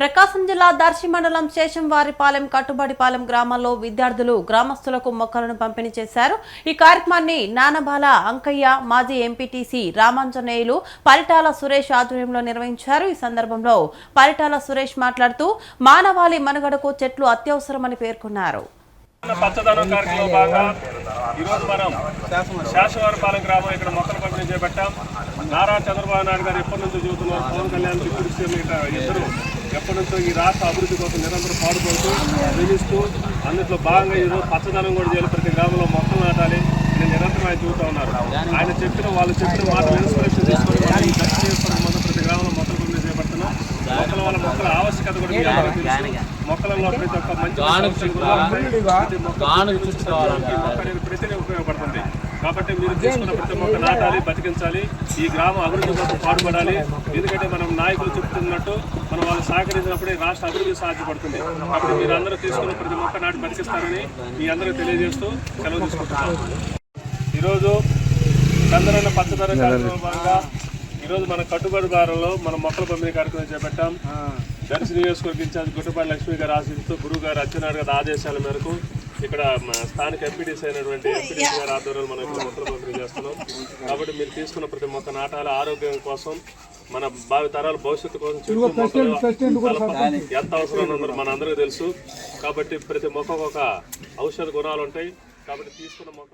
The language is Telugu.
ప్రకాశం జిల్లా దర్శి మండలం శేషంవారిపాలెం కట్టుబడిపాలెం గ్రామాల్లో విద్యార్థులు గ్రామస్తులకు మొక్కలను పంపిణీ చేశారు. ఈ కార్యక్రమాన్ని నానబాల అంకయ్య మాజీ ఎంపీటీసీ రామాంజనేయులు పరిటాల సురేష్ ఆధ్వర్యంలో నిర్వహించారు. ఈ సందర్భంలో పరిటాల సురేష్ మాట్లాడుతూ మానవాళి మనుగడకు చెట్లు అత్యవసరమని పేర్కొన్నారు. పచ్చదనం కార్యక్రమంలో భాగంగా ఈరోజు మనం గ్రామం ఇక్కడ మొక్కలు పంపిణీ చేపట్టాం. నారా చంద్రబాబు నాయుడు గారు ఎప్పటి నుంచి చూస్తున్నారు పవన్ కళ్యాణ్ ఇద్దరు. ఎప్పటి నుంచో ఈ రాష్ట్ర అభివృద్ధి కోసం నిరంతరం పాడుపడుతూ శ్రమిస్తూ అందులో భాగంగా ఈరోజు పచ్చదనం కూడా చేయాలి. ప్రతి గ్రామంలో మొక్కలు నాటాలి. నేను నిరంతరం ఆయన చెబుతా ఉన్నారు. ఆయన చెప్పిన వాళ్ళు చెప్పిన మాట ఇన్స్పిరేషన్ తీసుకొని వాళ్ళు మొదలు ప్రతి గ్రామంలో మొక్కలు పంపిణీ చేపడుతున్నాం. మొక్కల వల్ల మొక్కల ఆవశ్యకత కూడా. మొక్కలలో ప్రతి ఒక్క మంచి సంక్షేమ గుణాలు ఉంటాయి. ప్రతి మొక్క ఈ మొక్క అనేది ప్రతిదీ ఉపయోగపడుతుంది. కాబట్టి మీరు తీసుకున్న ప్రతి మొక్క నాటాలి బతికించాలి. ఈ గ్రామం అభివృద్ధి కోసం పాటుపడాలి. ఎందుకంటే మనం నాయకులు చెప్తున్నట్టు వాళ్ళు సహకరించినప్పుడే రాష్ట్ర అభివృద్ధి సాధ్యపడుతుంది. కాబట్టి మీరు అందరూ తీసుకున్న ప్రతి మొక్క నాటి బతికిస్తారని మీ అందరూ తెలియజేస్తూ సెలవు తీసుకుంటున్నాం. ఈరోజు చంద్రన్న పచ్చదన కార్యక్రమం భాగంగా ఈరోజు మన కట్టుబడి బారంలో మన మొక్కల పంపిణీ కార్యక్రమం చేపట్టాం. దర్శి నియోజకవర్గ ఇన్ఛార్జ్ గుట్టపాటి లక్ష్మి గారు ఆశిస్తూ గురువు గారు అచ్చెన్నాయుడు గారి ఆదేశాల మేరకు ఇక్కడ స్థానిక ఎంపీడీసీ అయినటువంటి ఎంపీడీసీ గారి ఆధ్వర్యంలో మనం ఇక్కడ మొక్కలు పంపిణీ చేస్తున్నాం. కాబట్టి మీరు తీసుకున్న ప్రతి మొక్క నాటాల ఆరోగ్యం కోసం మన భావి తరాల భవిష్యత్తు కోసం ఎంత అవసరం ఉందో మన అందరికీ తెలుసు. కాబట్టి ప్రతి మొక్కకు ఒక ఔషధ గుణాలు ఉంటాయి. కాబట్టి తీసుకున్న మొక్క